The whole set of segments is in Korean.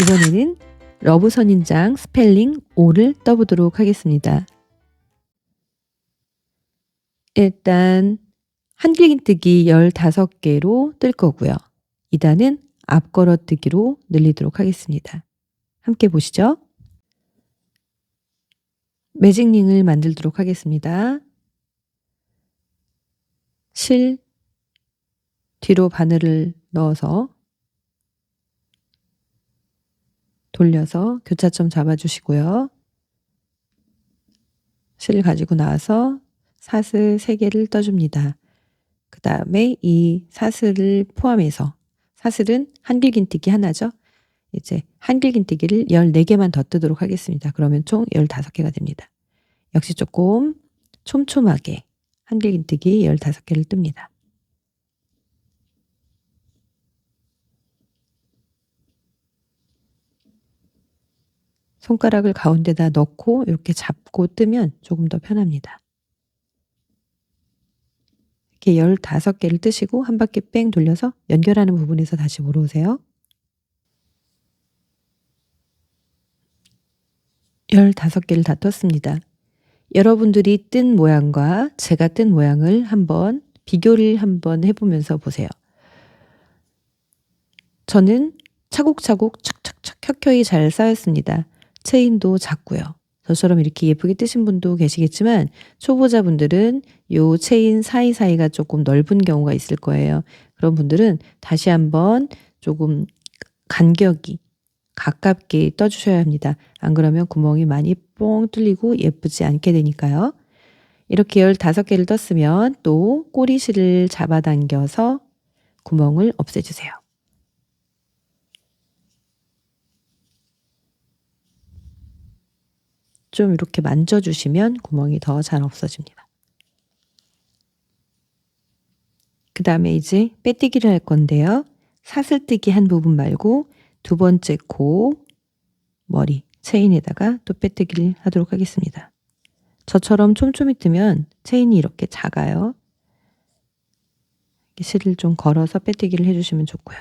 이번에는 러브 선인장 스펠링 5를 떠보도록 하겠습니다. 일단 한길긴뜨기 15개로 뜰 거고요. 2단은 앞걸어뜨기로 늘리도록 하겠습니다. 함께 보시죠. 매직링을 만들도록 하겠습니다. 실 뒤로 바늘을 넣어서 돌려서 교차점 잡아주시고요. 실 가지고 나와서 사슬 3개를 떠줍니다. 그 다음에 이 사슬을 포함해서 사슬은 한길긴뜨기 하나죠. 이제 한길긴뜨기를 14개만 더 뜨도록 하겠습니다. 그러면 총 15개가 됩니다. 역시 조금 촘촘하게 한길긴뜨기 15개를 뜹니다. 손가락을 가운데다 넣고 이렇게 잡고 뜨면 조금 더 편합니다. 이렇게 15개를 뜨시고 한 바퀴 뺑 돌려서 연결하는 부분에서 다시 몰아오세요. 15개를 다 떴습니다. 여러분들이 뜬 모양과 제가 뜬 모양을 한번 비교를 한번 해보면서 보세요. 저는 차곡차곡 착착착 켜켜이 잘 쌓였습니다. 체인도 작고요. 저처럼 이렇게 예쁘게 뜨신 분도 계시겠지만 초보자분들은 요 체인 사이사이가 조금 넓은 경우가 있을 거예요. 그런 분들은 다시 한번 조금 간격이 가깝게 떠주셔야 합니다. 안 그러면 구멍이 많이 뻥 뚫리고 예쁘지 않게 되니까요. 이렇게 15개를 떴으면 또 꼬리실을 잡아당겨서 구멍을 없애주세요. 좀 이렇게 만져주시면 구멍이 더 잘 없어집니다. 그 다음에 이제 빼뜨기를 할 건데요. 사슬뜨기 한 부분 말고 두 번째 코, 머리, 체인에다가 또 빼뜨기를 하도록 하겠습니다. 저처럼 촘촘히 뜨면 체인이 이렇게 작아요. 실을 좀 걸어서 빼뜨기를 해주시면 좋고요.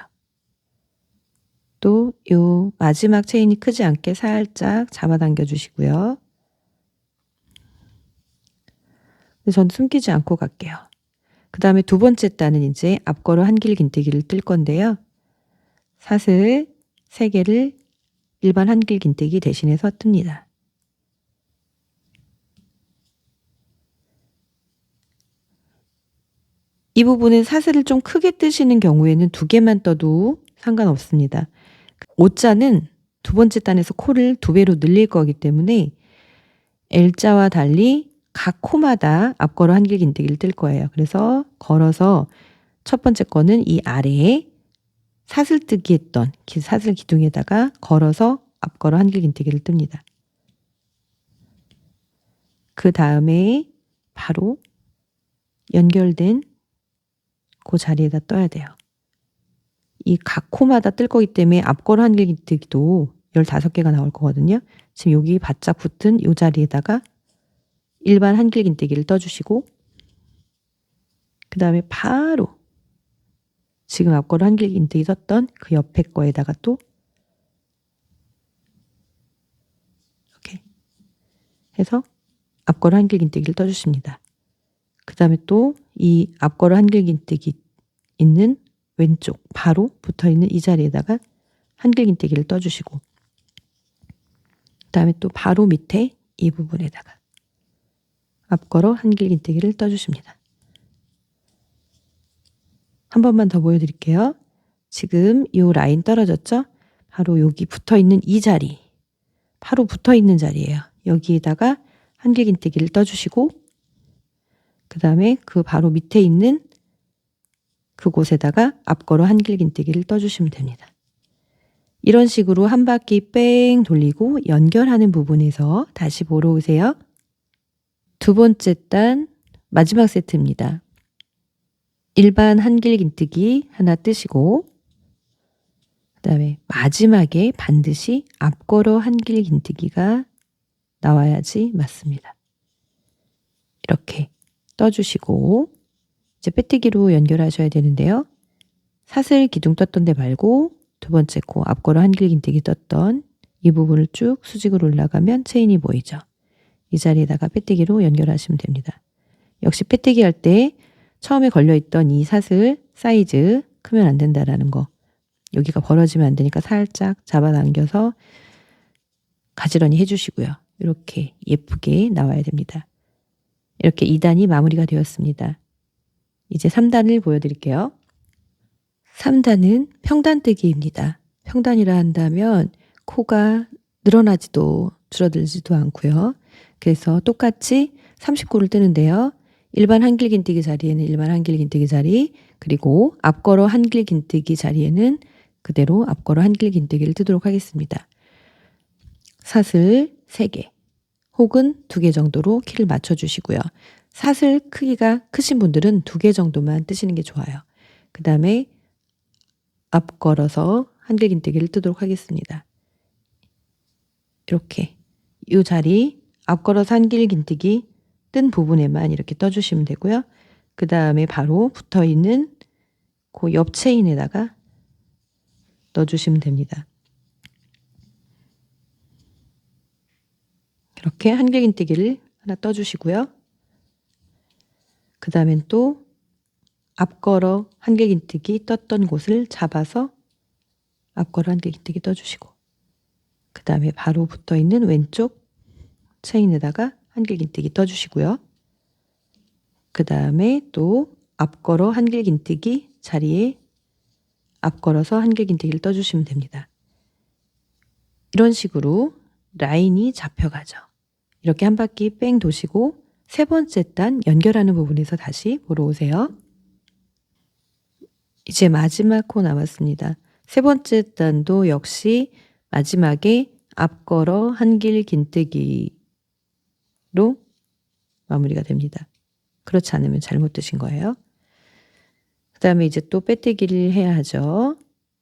또요 마지막 체인이 크지 않게 살짝 잡아당겨 주시고요. 전 숨기지 않고 갈게요. 그 다음에 두 번째 단은 이제 앞걸어 한길 긴뜨기를 뜰 건데요. 사슬 3개를 일반 한길 긴뜨기 대신해서 뜹니다. 이 부분은 사슬을 좀 크게 뜨시는 경우에는 두 개만 떠도 상관없습니다. 오자는 두 번째 단에서 코를 두 배로 늘릴 거기 때문에 L자와 달리 각 코마다 앞걸어 한길 긴뜨기를 뜰 거예요. 그래서 걸어서 첫 번째 거는 이 아래에 사슬뜨기 했던 사슬 기둥에다가 걸어서 앞걸어 한길 긴뜨기를 뜹니다. 그 다음에 바로 연결된 그 자리에다 떠야 돼요. 이 각 코마다 뜰 거기 때문에 앞걸어 한길 긴뜨기도 15개가 나올 거거든요. 지금 여기 바짝 붙은 이 자리에다가 일반 한길 긴뜨기를 떠주시고 그 다음에 바로 지금 앞걸어 한길 긴뜨기 썼던 그 옆에 거에다가 또 이렇게 해서 앞걸어 한길 긴뜨기를 떠주십니다. 그 다음에 또 이 앞걸어 한길 긴뜨기 있는 왼쪽 바로 붙어 있는 이 자리에다가 한길 긴뜨기를 떠주시고 그 다음에 또 바로 밑에 이 부분에다가 앞걸어 한길 긴뜨기를 떠주십니다. 한 번만 더 보여드릴게요. 지금 이 라인 떨어졌죠? 바로 여기 붙어 있는 이 자리, 바로 붙어 있는 자리예요. 여기에다가 한길 긴뜨기를 떠주시고, 그 다음에 그 바로 밑에 있는 그곳에다가 앞걸어 한길 긴뜨기를 떠주시면 됩니다. 이런 식으로 한 바퀴 뺑 돌리고 연결하는 부분에서 다시 보러 오세요. 두 번째 단 마지막 세트입니다. 일반 한길 긴뜨기 하나 뜨시고 그 다음에 마지막에 반드시 앞걸어 한길 긴뜨기가 나와야지 맞습니다. 이렇게 떠주시고 이제 빼뜨기로 연결하셔야 되는데요. 사슬 기둥 떴던 데 말고 두 번째 코 앞걸어 한길 긴뜨기 떴던 이 부분을 쭉 수직으로 올라가면 체인이 보이죠. 이 자리에다가 빼뜨기로 연결하시면 됩니다. 역시 빼뜨기 할 때 처음에 걸려있던 이 사슬 사이즈 크면 안 된다라는 거 여기가 벌어지면 안 되니까 살짝 잡아당겨서 가지런히 해주시고요. 이렇게 예쁘게 나와야 됩니다. 이렇게 2단이 마무리가 되었습니다. 이제 3단을 보여드릴게요. 3단은 평단뜨기입니다. 평단이라 한다면 코가 늘어나지도 줄어들지도 않고요. 그래서 똑같이 30코를 뜨는데요. 일반 한길긴뜨기 자리에는 일반 한길긴뜨기 자리, 그리고 앞걸어 한길긴뜨기 자리에는 그대로 앞걸어 한길긴뜨기를 뜨도록 하겠습니다. 사슬 3개 혹은 2개 정도로 키를 맞춰주시고요. 사슬 크기가 크신 분들은 2개 정도만 뜨시는 게 좋아요. 그 다음에 앞걸어서 한길긴뜨기를 뜨도록 하겠습니다. 이렇게 이 자리 앞걸어서 한길긴뜨기 뜬 부분에만 이렇게 떠주시면 되고요. 그 다음에 바로 붙어있는 그 옆 체인에다가 넣어주시면 됩니다. 이렇게 한길긴뜨기를 하나 떠주시고요. 그 다음엔 또 앞걸어 한길긴뜨기 떴던 곳을 잡아서 앞걸어 한길긴뜨기 떠주시고 그 다음에 바로 붙어있는 왼쪽 체인에다가 한길긴뜨기 떠주시고요. 그 다음에 또 앞걸어 한길긴뜨기 자리에 앞걸어서 한길긴뜨기를 떠주시면 됩니다. 이런 식으로 라인이 잡혀가죠. 이렇게 한 바퀴 뺑 도시고 세 번째 단 연결하는 부분에서 다시 보러 오세요. 이제 마지막 코 남았습니다. 세 번째 단도 역시 마지막에 앞걸어 한길 긴뜨기 로 마무리가 됩니다. 그렇지 않으면 잘못 드신 거예요. 그 다음에 이제 또 빼뜨기를 해야 하죠.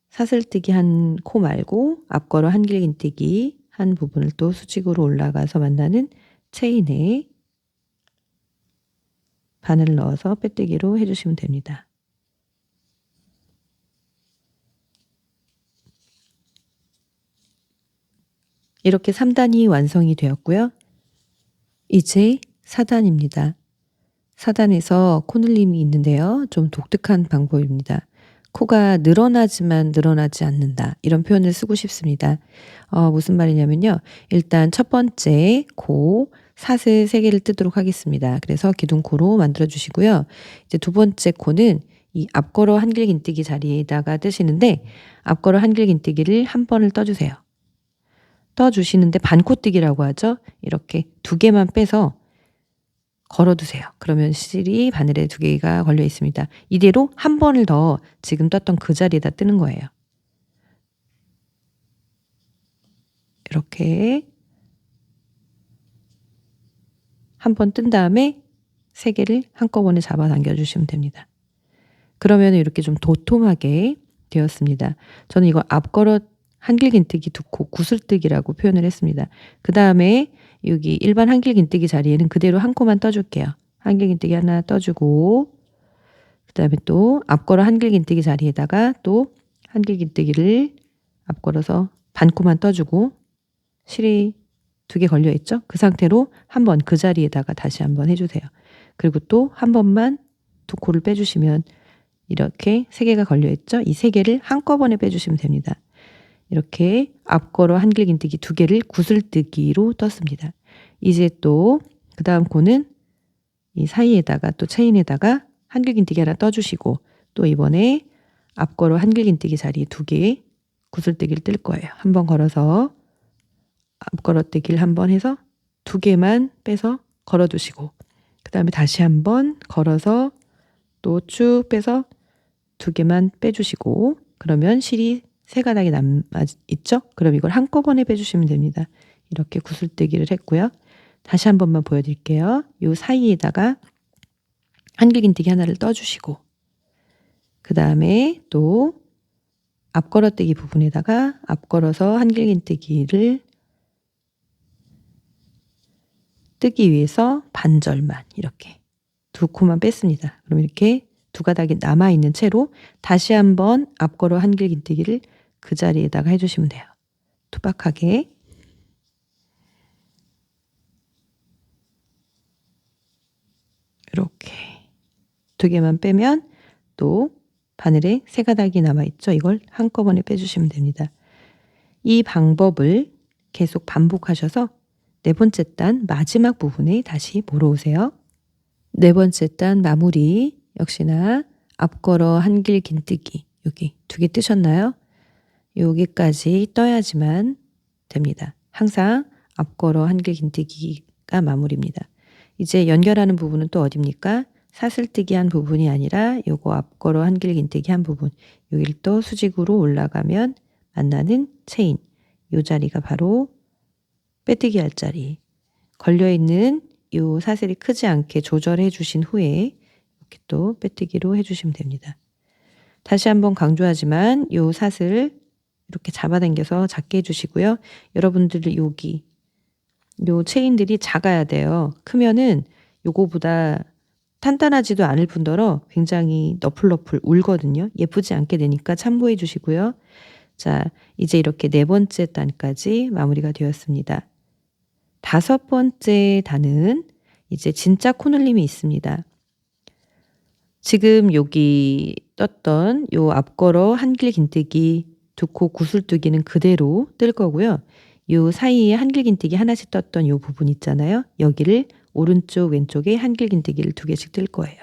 사슬뜨기 한 코 말고 앞걸어 한길 긴뜨기 한 부분을 또 수직으로 올라가서 만나는 체인에 바늘을 넣어서 빼뜨기로 해주시면 됩니다. 이렇게 3단이 완성이 되었고요. 이제 4단입니다. 4단에서 코늘림이 있는데요. 좀 독특한 방법입니다. 코가 늘어나지만 늘어나지 않는다. 이런 표현을 쓰고 싶습니다. 어, 무슨 말이냐면요. 일단 첫 번째 코 사슬 3개를 뜨도록 하겠습니다. 그래서 기둥코로 만들어 주시고요. 이제 두 번째 코는 이 앞걸어 한길긴뜨기 자리에다가 뜨시는데 앞걸어 한길긴뜨기를 한 번을 떠주세요. 떠주시는데 반코뜨기라고 하죠. 이렇게 두 개만 빼서 걸어두세요. 그러면 실이 바늘에 두 개가 걸려 있습니다. 이대로 한 번을 더 지금 떴던 그 자리에다 뜨는 거예요. 이렇게 한 번 뜬 다음에 세 개를 한꺼번에 잡아 당겨 주시면 됩니다. 그러면 이렇게 좀 도톰하게 되었습니다. 저는 이거 앞걸어 한길긴뜨기 두코 구슬뜨기라고 표현을 했습니다. 그 다음에 여기 일반 한길긴뜨기 자리에는 그대로 한 코만 떠줄게요. 한길긴뜨기 하나 떠주고 그 다음에 또 앞걸어 한길긴뜨기 자리에다가 또 한길긴뜨기를 앞걸어서 반 코만 떠주고 실이 두 개 걸려 있죠. 그 상태로 한 번 그 자리에다가 다시 한 번 해주세요. 그리고 또 한 번만 두 코를 빼주시면 이렇게 세 개가 걸려 있죠. 이 세 개를 한꺼번에 빼주시면 됩니다. 이렇게 앞걸어 한길긴뜨기 두 개를 구슬뜨기로 떴습니다. 이제 또 그 다음 코는 이 사이에다가 또 체인에다가 한길긴뜨기 하나 떠주시고 또 이번에 앞걸어 한길긴뜨기 자리에 두 개 구슬뜨기를 뜰 거예요. 한 번 걸어서 앞걸어뜨기를 한 번 해서 두 개만 빼서 걸어두시고 그 다음에 다시 한 번 걸어서 또 쭉 빼서 두 개만 빼주시고 그러면 실이 세 가닥이 남아 있죠? 그럼 이걸 한꺼번에 빼주시면 됩니다. 이렇게 구슬뜨기를 했고요. 다시 한 번만 보여드릴게요. 이 사이에다가 한길긴뜨기 하나를 떠주시고 그 다음에 또 앞걸어뜨기 부분에다가 앞걸어서 한길긴뜨기를 뜨기 위해서 반절만 이렇게 두 코만 뺐습니다. 그럼 이렇게 두 가닥이 남아있는 채로 다시 한번 앞걸어 한길긴뜨기를 그 자리에다가 해주시면 돼요. 투박하게. 이렇게 두 개만 빼면 또 바늘에 세 가닥이 남아있죠. 이걸 한꺼번에 빼주시면 됩니다. 이 방법을 계속 반복하셔서 네 번째 단 마지막 부분에 다시 몰아오세요. 네 번째 단 마무리 역시나 앞걸어 한길 긴뜨기 여기 두 개 뜨셨나요? 여기까지 떠야지만 됩니다. 항상 앞걸어 한길 긴뜨기가 마무리입니다. 이제 연결하는 부분은 또 어딥니까? 사슬뜨기 한 부분이 아니라 요거 앞걸어 한길 긴뜨기 한 부분 여기를 또 수직으로 올라가면 만나는 체인 요 자리가 바로 빼뜨기 할 자리 걸려있는 요 사슬이 크지 않게 조절해 주신 후에 이렇게 또 빼뜨기로 해주시면 됩니다. 다시 한번 강조하지만 요 사슬 이렇게 잡아당겨서 작게 해주시고요. 여러분들 여기 요 체인들이 작아야 돼요. 크면은 요거보다 탄탄하지도 않을 뿐더러 굉장히 너플너플 울거든요. 예쁘지 않게 되니까 참고해 주시고요. 자, 이제 이렇게 네 번째 단까지 마무리가 되었습니다. 다섯 번째 단은 이제 진짜 코늘림이 있습니다. 지금 여기 떴던 요 앞걸어 한길 긴뜨기 두 코 구슬뜨기는 그대로 뜰 거고요. 요 사이에 한길 긴뜨기 하나씩 떴던 요 부분 있잖아요. 여기를 오른쪽 왼쪽에 한길 긴뜨기를 두 개씩 뜰 거예요.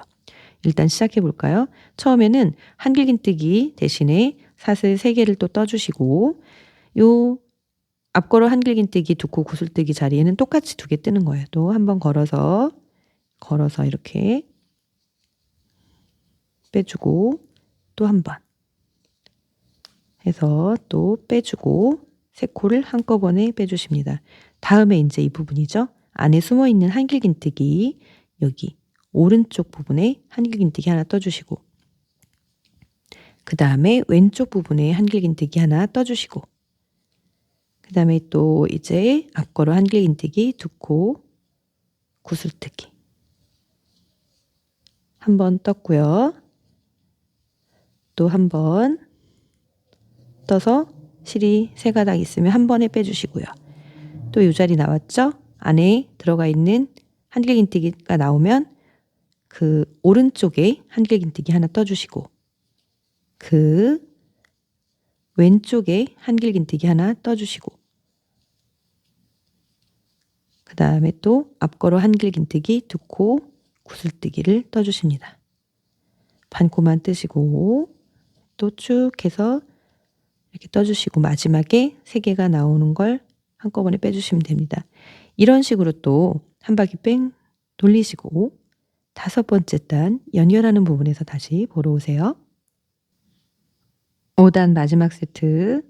일단 시작해 볼까요? 처음에는 한길 긴뜨기 대신에 사슬 세 개를 또 떠주시고 요 앞걸어 한길 긴뜨기 두 코 구슬뜨기 자리에는 똑같이 두 개 뜨는 거예요. 또 한 번 걸어서 걸어서 이렇게 빼주고 또 한 번 해서 또 빼주고 세 코를 한꺼번에 빼주십니다. 다음에 이제 이 부분이죠. 안에 숨어 있는 한길긴뜨기 여기 오른쪽 부분에 한길긴뜨기 하나 떠주시고 그 다음에 왼쪽 부분에 한길긴뜨기 하나 떠주시고 그 다음에 또 이제 앞걸어 한길긴뜨기 두 코 구슬뜨기 한 번 떴고요. 또 한 번 떠서 실이 세 가닥 있으면 한 번에 빼주시고요. 또이 자리 나왔죠? 안에 들어가 있는 한길긴뜨기가 나오면 그 오른쪽에 한길긴뜨기 하나 떠주시고 그 왼쪽에 한길긴뜨기 하나 떠주시고 그 다음에 또 앞걸어 한길긴뜨기 두 코 구슬뜨기를 떠주십니다. 반코만 뜨시고 또 쭉 해서 이렇게 떠주시고 마지막에 세 개가 나오는 걸 한꺼번에 빼주시면 됩니다. 이런 식으로 또 한 바퀴 뺑 돌리시고 다섯 번째 단 연결하는 부분에서 다시 보러 오세요. 5단 마지막 세트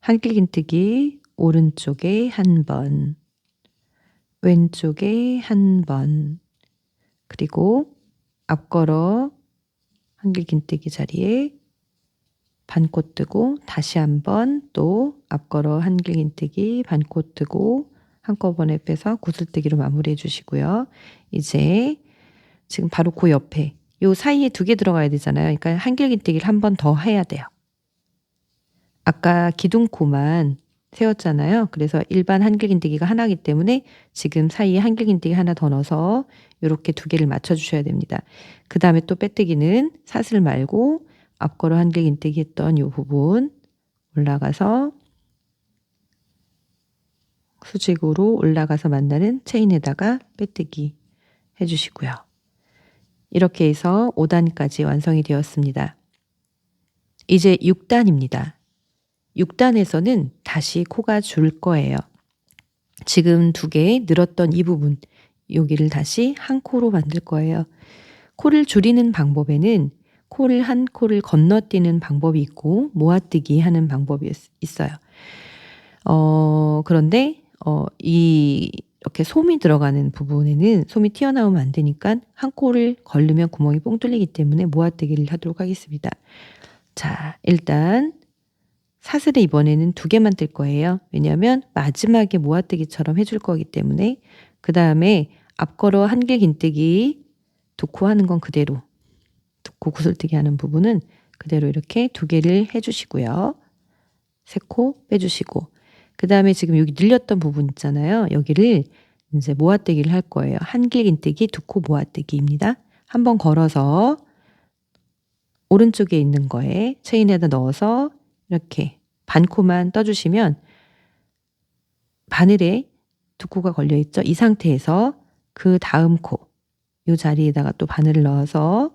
한길긴뜨기 오른쪽에 한 번, 왼쪽에 한 번, 그리고 앞걸어 한길긴뜨기 자리에 반코 뜨고 다시 한번 또 앞걸어 한길긴뜨기 반코 뜨고 한꺼번에 빼서 구슬뜨기로 마무리해 주시고요. 이제 지금 바로 그 옆에 요 사이에 두 개 들어가야 되잖아요. 그러니까 한길긴뜨기를 한 번 더 해야 돼요. 아까 기둥코만 세웠잖아요. 그래서 일반 한길긴뜨기가 하나이기 때문에 지금 사이에 한길긴뜨기 하나 더 넣어서 이렇게 두 개를 맞춰 주셔야 됩니다. 그 다음에 또 빼뜨기는 사슬 말고 앞걸어 한길긴뜨기 했던 이 부분 올라가서 수직으로 올라가서 만나는 체인에다가 빼뜨기 해주시고요. 이렇게 해서 5단까지 완성이 되었습니다. 이제 6단입니다. 6단에서는 다시 코가 줄 거예요. 지금 두 개 늘었던 이 부분, 여기를 다시 한 코로 만들 거예요. 코를 줄이는 방법에는 코를 한 코를 건너뛰는 방법이 있고 모아뜨기 하는 방법이 있어요. 어, 그런데 어, 이 이렇게 솜이 들어가는 부분에는 솜이 튀어나오면 안 되니까 한 코를 걸르면 구멍이 뽕 뚫리기 때문에 모아뜨기를 하도록 하겠습니다. 자, 일단 사슬을 이번에는 두 개만 뜰 거예요. 왜냐하면 마지막에 모아뜨기처럼 해줄 거기 때문에 그 다음에 앞걸어 한개 긴뜨기 두 코 하는 건 그대로 두코 구슬뜨기 하는 부분은 그대로 이렇게 두 개를 해주시고요. 세 코 빼주시고 그 다음에 지금 여기 늘렸던 부분 있잖아요. 여기를 이제 모아떼기를 할 거예요. 한길 긴뜨기 두 코 모아떼기입니다. 한번 걸어서 오른쪽에 있는 거에 체인에다 넣어서 이렇게 반 코만 떠주시면 바늘에 두 코가 걸려 있죠. 이 상태에서 그 다음 코, 이 자리에다가 또 바늘을 넣어서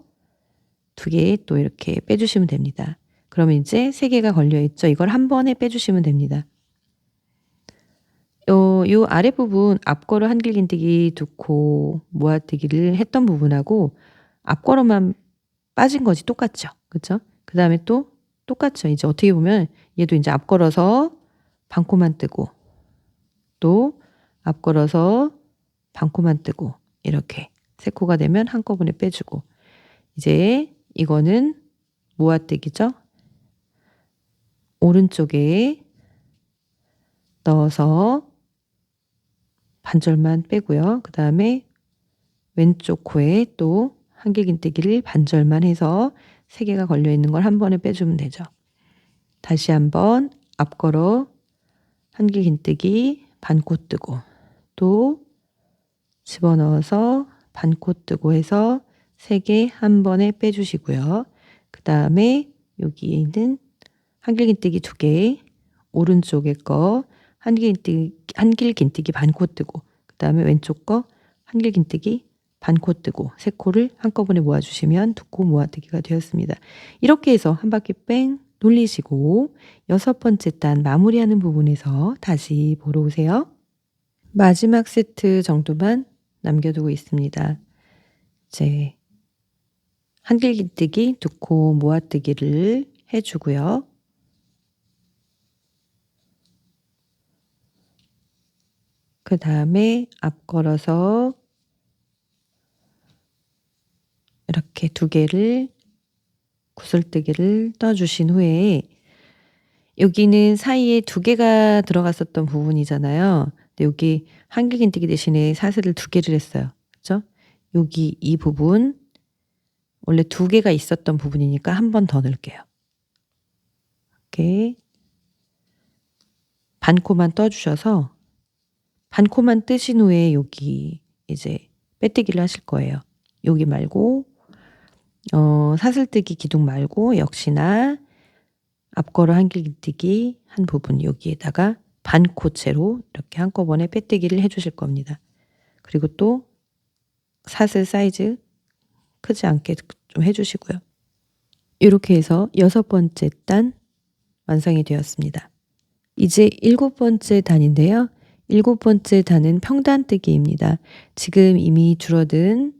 두 개 또 이렇게 빼주시면 됩니다. 그러면 이제 세 개가 걸려 있죠. 이걸 한 번에 빼주시면 됩니다. 요, 요 아랫부분 앞걸어 한길긴뜨기 두코 모아뜨기를 했던 부분하고 앞걸어만 빠진 거지 똑같죠. 그쵸? 그 다음에 또 똑같죠. 이제 어떻게 보면 얘도 이제 앞걸어서 반코만 뜨고 또 앞걸어서 반코만 뜨고 이렇게 세 코가 되면 한꺼번에 빼주고 이제 이거는 모아뜨기죠. 오른쪽에 넣어서 반절만 빼고요. 그 다음에 왼쪽 코에 또 한길긴뜨기를 반절만 해서 세 개가 걸려 있는 걸 한 번에 빼주면 되죠. 다시 한번 앞걸어 한길긴뜨기 반코 뜨고 또 집어넣어서 반코 뜨고 해서 세 개 한 번에 빼주시고요. 그 다음에 여기에 있는 한길긴뜨기 두 개, 오른쪽에 거 한길긴뜨기, 한길긴뜨기 반 코 뜨고 그 다음에 왼쪽 거 한길긴뜨기 반 코 뜨고 세 코를 한꺼번에 모아주시면 두 코 모아뜨기가 되었습니다. 이렇게 해서 한 바퀴 뺑 돌리시고 여섯 번째 단 마무리하는 부분에서 다시 보러 오세요. 마지막 세트 정도만 남겨두고 있습니다. 이제 한길기뜨기 두코 모아뜨기를 해주고요. 그 다음에 앞 걸어서 이렇게 두 개를 구슬뜨기를 떠주신 후에 여기는 사이에 두 개가 들어갔었던 부분이잖아요. 근데 여기 한길긴뜨기 대신에 사슬을 두 개를 했어요. 그죠? 여기 이 부분 원래 두 개가 있었던 부분이니까 한 번 더 넣을게요. 이렇게 반코만 떠주셔서 반코만 뜨신 후에 여기 이제 빼뜨기를 하실 거예요. 여기 말고 어, 사슬뜨기 기둥 말고 역시나 앞걸어 한길뜨기 한 부분 여기에다가 반코채로 이렇게 한꺼번에 빼뜨기를 해주실 겁니다. 그리고 또 사슬 사이즈 크지 않게 좀 해주시고요. 이렇게 해서 여섯 번째 단 완성이 되었습니다. 이제 일곱 번째 단인데요. 일곱 번째 단은 평단뜨기입니다. 지금 이미 줄어든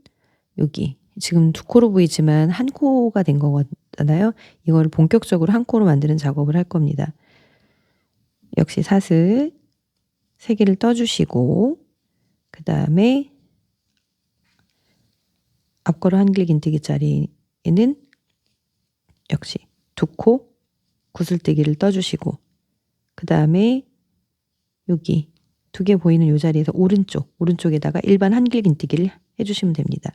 여기 지금 두 코로 보이지만 한 코가 된 거잖아요. 이걸 본격적으로 한 코로 만드는 작업을 할 겁니다. 역시 사슬 세 개를 떠주시고 그 다음에 앞걸어 한길 긴뜨기 자리에는 역시 두 코 구슬뜨기를 떠주시고 그 다음에 여기 두 개 보이는 이 자리에서 오른쪽 오른쪽에다가 일반 한길 긴뜨기를 해주시면 됩니다.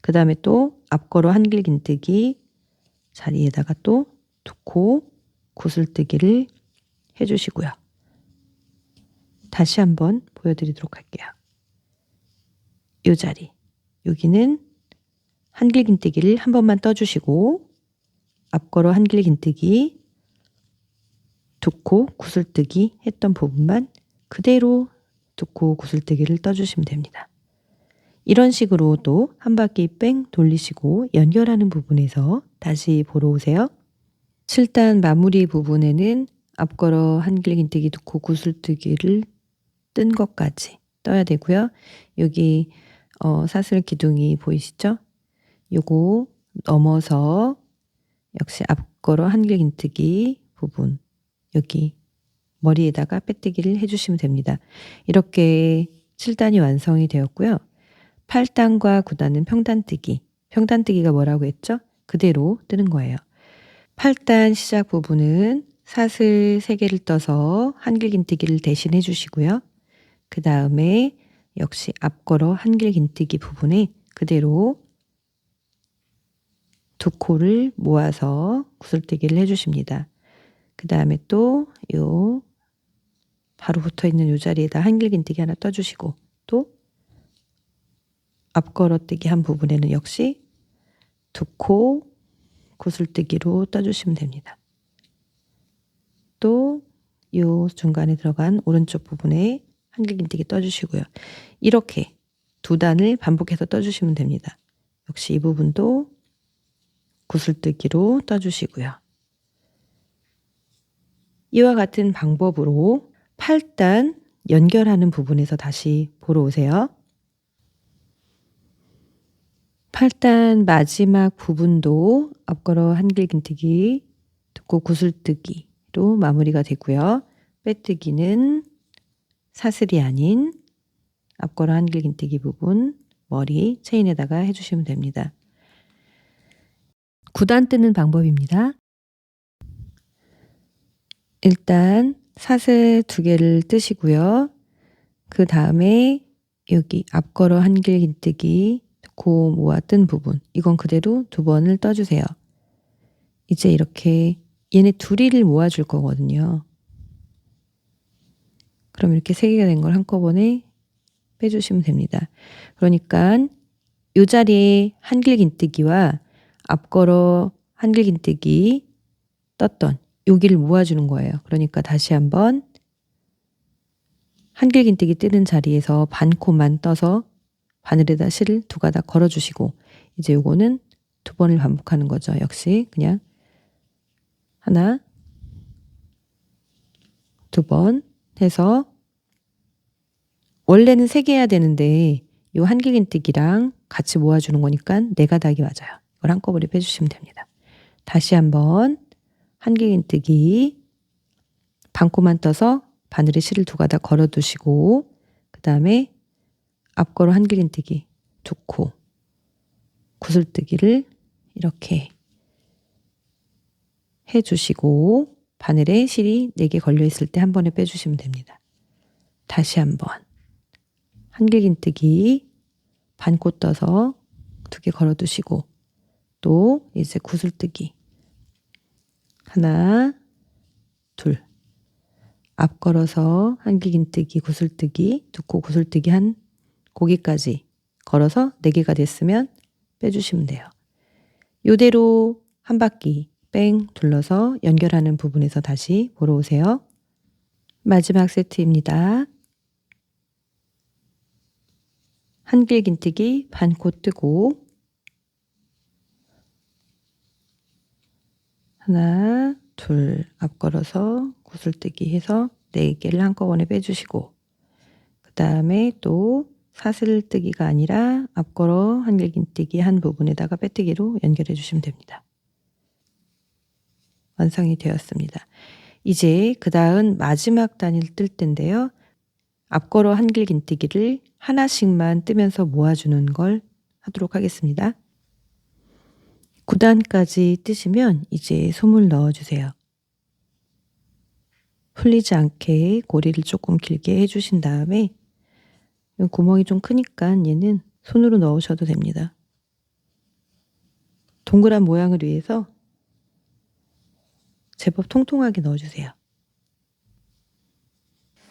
그 다음에 또 앞걸어 한길 긴뜨기 자리에다가 또 두 코 구슬뜨기를 해주시고요. 다시 한번 보여드리도록 할게요. 이 자리 여기는 한길 긴뜨기를 한 번만 떠주시고 앞걸어 한길 긴뜨기 두코 구슬뜨기 했던 부분만 그대로 두코 구슬뜨기를 떠주시면 됩니다. 이런 식으로 또 한 바퀴 뺑 돌리시고 연결하는 부분에서 다시 보러 오세요. 7단 마무리 부분에는 앞걸어 한길긴뜨기 두코 구슬뜨기를 뜬 것까지 떠야 되고요. 여기 어, 사슬 기둥이 보이시죠? 요거 넘어서 역시 앞걸어 한길긴뜨기 부분 여기 머리에다가 빼뜨기를 해주시면 됩니다. 이렇게 7단이 완성이 되었고요. 8단과 9단은 평단뜨기. 평단뜨기가 뭐라고 했죠? 그대로 뜨는 거예요. 8단 시작 부분은 사슬 3개를 떠서 한길긴뜨기를 대신 해 주시고요. 그 다음에 역시 앞걸어 한길긴뜨기 부분에 그대로 두 코를 모아서 구슬뜨기를 해주십니다. 그그 다음에 또 요 바로 붙어 있는 요 자리에다 한길긴뜨기 하나 떠주시고 또 앞걸어뜨기 한 부분에는 역시 두 코 구슬뜨기로 떠주시면 됩니다. 또 요 중간에 들어간 오른쪽 부분에 한길긴뜨기 떠주시고요. 이렇게 두 단을 반복해서 떠주시면 됩니다. 역시 이 부분도 구슬뜨기로 떠주시고요. 이와 같은 방법으로 8단 연결하는 부분에서 다시 보러 오세요. 8단 마지막 부분도 앞걸어 한길긴뜨기, 듣고 구슬뜨기로 마무리가 되고요. 빼뜨기는 사슬이 아닌 앞걸어 한길긴뜨기 부분 머리 체인에다가 해주시면 됩니다. 9단 뜨는 방법입니다. 일단 사슬 두 개를 뜨시고요. 그 다음에 여기 앞걸어 한길 긴뜨기 고 모아 뜬 부분 이건 그대로 두 번을 떠주세요. 이제 이렇게 얘네 둘이를 모아줄 거거든요. 그럼 이렇게 세 개가 된 걸 한꺼번에 빼주시면 됩니다. 그러니까 이 자리에 한길 긴뜨기와 앞걸어 한길긴뜨기 떴던 여기를 모아주는 거예요. 그러니까 다시 한번 한길긴뜨기 뜨는 자리에서 반코만 떠서 바늘에다 실을 두 가닥 걸어주시고 이제 요거는 두 번을 반복하는 거죠. 역시 그냥 하나 두 번 해서 원래는 세 개 해야 되는데 요 한길긴뜨기랑 같이 모아주는 거니까 네 가닥이 맞아요. 이걸 한꺼번에 빼주시면 됩니다. 다시 한번 한길긴뜨기 반코만 떠서 바늘에 실을 두 가닥 걸어두시고 그 다음에 앞걸어 한길긴뜨기 두 코 구슬뜨기를 이렇게 해주시고 바늘에 실이 4개 걸려 있을 때 한 번에 빼주시면 됩니다. 다시 한번 한길긴뜨기 반코 떠서 두 개 걸어두시고 또 이제 구슬뜨기 하나 둘 앞걸어서 한길긴뜨기 구슬뜨기 두 코 구슬뜨기 한 고기까지 걸어서 4개가 됐으면 빼주시면 돼요. 요대로 한 바퀴 뺑 둘러서 연결하는 부분에서 다시 보러 오세요. 마지막 세트입니다. 한길 긴뜨기 반코 뜨고 하나 둘 앞걸어서 구슬뜨기 해서 4개를 한꺼번에 빼주시고 그 다음에 또 사슬뜨기가 아니라 앞걸어 한길긴뜨기 한 부분에다가 빼뜨기로 연결해 주시면 됩니다. 완성이 되었습니다. 이제 그 다음 마지막 단을 뜰 텐데요. 앞걸어 한길긴뜨기를 하나씩만 뜨면서 모아주는 걸 하도록 하겠습니다. 9단까지 뜨시면 이제 솜을 넣어주세요. 풀리지 않게 고리를 조금 길게 해주신 다음에 구멍이 좀 크니까 얘는 손으로 넣으셔도 됩니다. 동그란 모양을 위해서 제법 통통하게 넣어주세요.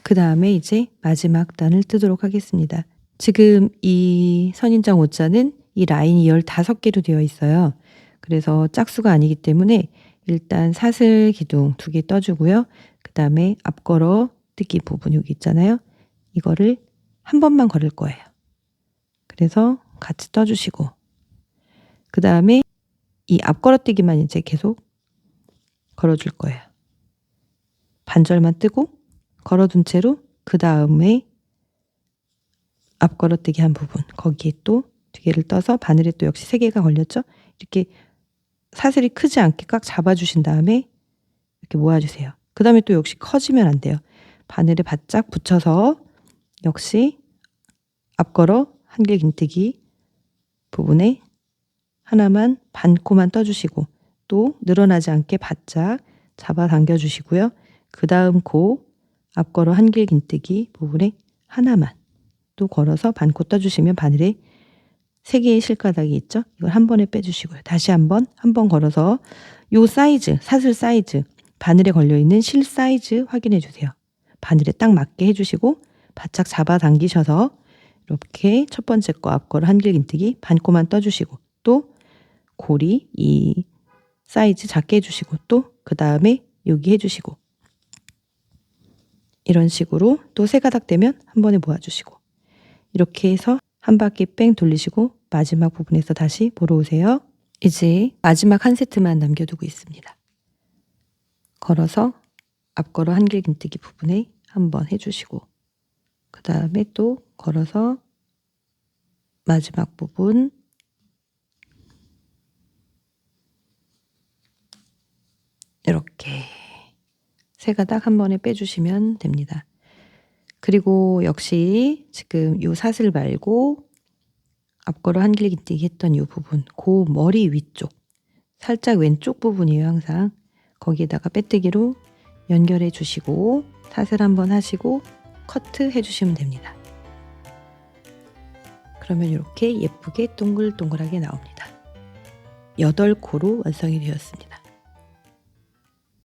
그 다음에 이제 마지막 단을 뜨도록 하겠습니다. 지금 이 선인장 옷자는 이 라인이 15개로 되어 있어요. 그래서 짝수가 아니기 때문에 일단 사슬 기둥 두 개 떠주고요. 그 다음에 앞걸어 뜨기 부분 여기 있잖아요. 이거를 한 번만 걸을 거예요. 그래서 같이 떠주시고 그 다음에 이 앞걸어뛰기만 이제 계속 걸어줄 거예요. 반절만 뜨고 걸어둔 채로 그 다음에 앞걸어뛰기 한 부분 거기에 또 두 개를 떠서 바늘에 또 역시 세 개가 걸렸죠. 이렇게 사슬이 크지 않게 꽉 잡아주신 다음에 이렇게 모아주세요. 그 다음에 또 역시 커지면 안 돼요. 바늘에 바짝 붙여서 역시 앞걸어 한길 긴뜨기 부분에 하나만 반코만 떠주시고 또 늘어나지 않게 바짝 잡아 당겨 주시고요. 그 다음 코 앞걸어 한길 긴뜨기 부분에 하나만 또 걸어서 반코 떠주시면 바늘에 세 개의 실가닥이 있죠. 이걸 한 번에 빼주시고요. 다시 한 번, 한 번 걸어서 요 사이즈, 사슬 사이즈 바늘에 걸려 있는 실 사이즈 확인해 주세요. 바늘에 딱 맞게 해주시고 바짝 잡아 당기셔서 이렇게 첫 번째 거앞 거를 한길긴뜨기 반코만 떠주시고 또 고리 이 사이즈 작게 해주시고 또 그 다음에 여기 해주시고 이런 식으로 또 세 가닥 되면 한 번에 모아주시고 이렇게 해서 한 바퀴 뺑 돌리시고 마지막 부분에서 다시 보러 오세요. 이제 마지막 한 세트만 남겨두고 있습니다. 걸어서 앞걸어 한길긴뜨기 부분에 한번 해주시고 그 다음에 또 걸어서 마지막 부분 이렇게 세 가닥 한 번에 빼주시면 됩니다. 그리고 역시 지금 요 사슬 말고 앞걸어 한길긴뜨기 했던 요 부분 그 머리 위쪽 살짝 왼쪽 부분이에요 항상 거기에다가 빼뜨기로 연결해 주시고 사슬 한번 하시고 커트 해주시면 됩니다. 그러면 이렇게 예쁘게 동글동글하게 나옵니다. 8코로 완성이 되었습니다.